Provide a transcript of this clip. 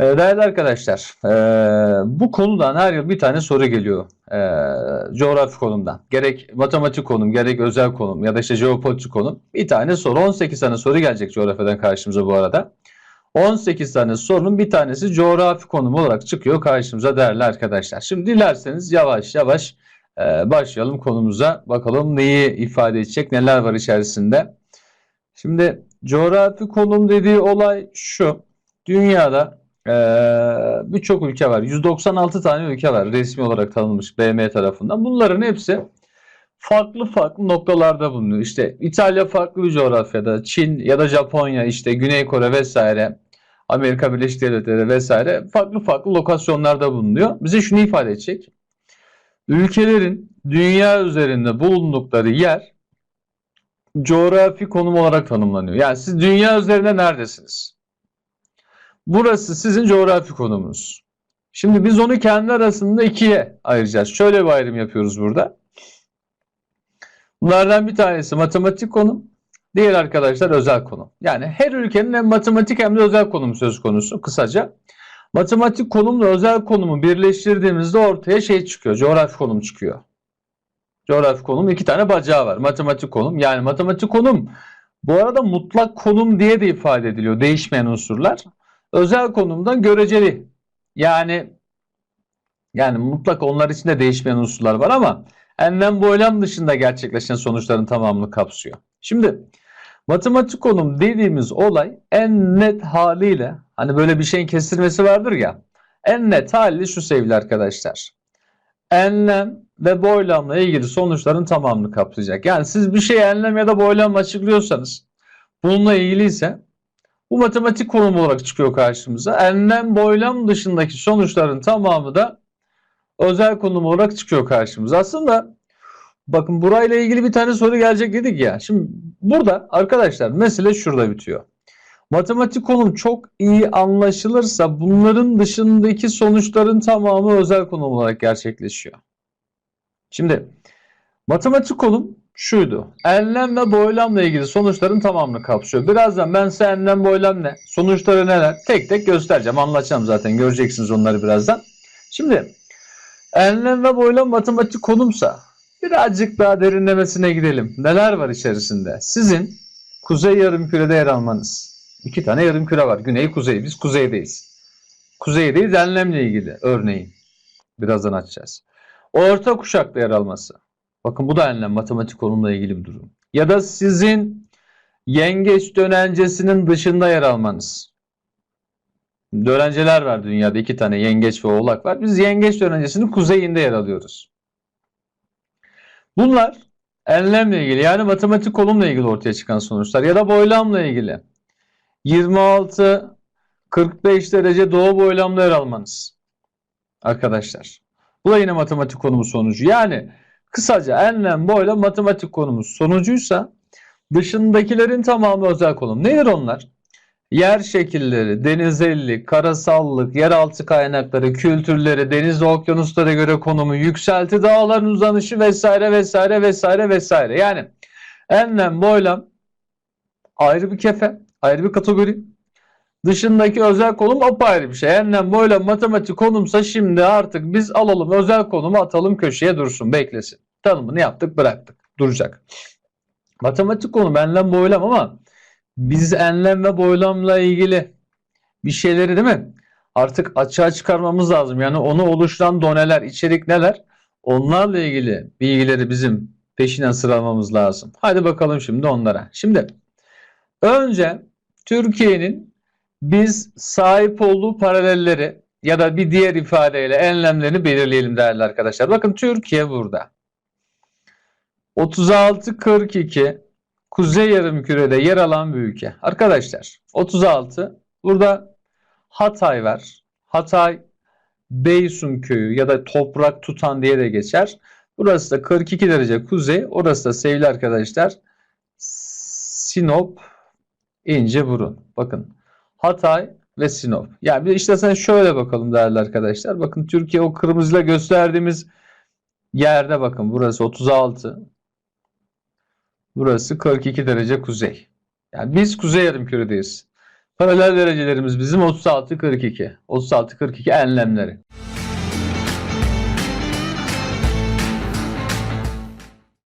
Ee, Değerli arkadaşlar, e, bu konudan her yıl bir tane soru geliyor e, coğrafi konumdan. Gerek matematik konum, gerek özel konum ya da işte jeopolitik konum. Bir tane soru, 18 tane soru gelecek coğrafyadan karşımıza bu arada. 18 tane sorunun bir tanesi coğrafi konum olarak çıkıyor karşımıza değerli arkadaşlar. Şimdi dilerseniz yavaş yavaş e, başlayalım konumuza. Bakalım neyi ifade edecek, neler var içerisinde. Şimdi coğrafi konum dediği olay şu. Dünyada ee, birçok ülke var. 196 tane ülke var resmi olarak tanınmış BM tarafından. Bunların hepsi farklı farklı noktalarda bulunuyor. İşte İtalya farklı bir coğrafyada, Çin ya da Japonya, işte Güney Kore vesaire, Amerika Birleşik Devletleri vesaire farklı farklı lokasyonlarda bulunuyor. Bize şunu ifade edecek. Ülkelerin dünya üzerinde bulundukları yer coğrafi konum olarak tanımlanıyor. Yani siz dünya üzerinde neredesiniz? Burası sizin coğrafi konumunuz. Şimdi biz onu kendi arasında ikiye ayıracağız. Şöyle bir ayrım yapıyoruz burada. Bunlardan bir tanesi matematik konum, diğer arkadaşlar özel konum. Yani her ülkenin hem matematik hem de özel konum söz konusu kısaca. Matematik konumla özel konumu birleştirdiğimizde ortaya şey çıkıyor, coğrafi konum çıkıyor. Coğrafi konum iki tane bacağı var. Matematik konum yani matematik konum bu arada mutlak konum diye de ifade ediliyor. Değişmeyen unsurlar özel konumdan göreceli. Yani yani mutlak onlar için de değişmeyen unsurlar var ama enlem boylam dışında gerçekleşen sonuçların tamamını kapsıyor. Şimdi matematik konum dediğimiz olay en net haliyle hani böyle bir şeyin kestirmesi vardır ya en net hali şu sevgili arkadaşlar. Enlem ve boylamla ilgili sonuçların tamamını kapsayacak. Yani siz bir şey enlem ya da boylamla açıklıyorsanız bununla ilgiliyse bu matematik konum olarak çıkıyor karşımıza. Enlem boylam dışındaki sonuçların tamamı da özel konum olarak çıkıyor karşımıza. Aslında bakın burayla ilgili bir tane soru gelecek dedik ya. Şimdi burada arkadaşlar mesele şurada bitiyor. Matematik konum çok iyi anlaşılırsa bunların dışındaki sonuçların tamamı özel konum olarak gerçekleşiyor. Şimdi matematik konum şuydu. Enlem ve boylamla ilgili sonuçların tamamını kapsıyor. Birazdan ben size enlem boylam ne, sonuçları neler tek tek göstereceğim. Anlatacağım zaten. Göreceksiniz onları birazdan. Şimdi enlem ve boylam matematik konumsa birazcık daha derinlemesine gidelim. Neler var içerisinde? Sizin kuzey yarımkürede yer almanız. İki tane yarımküre var. Güney, kuzey. Biz kuzeydeyiz. Kuzeydeyiz enlemle ilgili örneğin. Birazdan açacağız. Orta kuşakta yer alması. Bakın bu da enlem matematik konumla ilgili bir durum. Ya da sizin yengeç dönencesinin dışında yer almanız. Dönenceler var dünyada. iki tane yengeç ve oğlak var. Biz yengeç dönencesinin kuzeyinde yer alıyoruz. Bunlar enlemle ilgili yani matematik konumla ilgili ortaya çıkan sonuçlar ya da boylamla ilgili. 26 45 derece doğu boylamda yer almanız. Arkadaşlar. Bu da yine matematik konumu sonucu. Yani Kısaca enlem boylam matematik konumuz sonucuysa dışındakilerin tamamı özel konum. Nedir onlar? Yer şekilleri, denizellik, karasallık, yeraltı kaynakları, kültürleri, deniz ve okyanuslara göre konumu, yükselti dağların uzanışı vesaire vesaire vesaire vesaire. Yani enlem boylam ayrı bir kefe, ayrı bir kategori. Dışındaki özel konum apayrı bir şey. Enlem boylam matematik konumsa şimdi artık biz alalım özel konumu atalım köşeye dursun beklesin. Tanımını yaptık bıraktık duracak. Matematik konum enlem boylam ama biz enlem ve boylamla ilgili bir şeyleri değil mi? Artık açığa çıkarmamız lazım. Yani onu oluşturan doneler, içerik neler? Onlarla ilgili bilgileri bizim peşinden sıralamamız lazım. Hadi bakalım şimdi onlara. Şimdi önce Türkiye'nin biz sahip olduğu paralelleri ya da bir diğer ifadeyle enlemlerini belirleyelim değerli arkadaşlar. Bakın Türkiye burada. 36-42 Kuzey Yarımküre'de yer alan bir ülke. Arkadaşlar 36 burada Hatay var. Hatay Beysun köyü ya da toprak tutan diye de geçer. Burası da 42 derece kuzey. Orası da sevgili arkadaşlar Sinop İnceburun. Bakın Hatay ve Sinop. Yani bir işte sen şöyle bakalım değerli arkadaşlar. Bakın Türkiye o kırmızıyla gösterdiğimiz yerde bakın burası 36. Burası 42 derece kuzey. Yani biz kuzey yarımküredeyiz. Paralel derecelerimiz bizim 36 42. 36 42 enlemleri.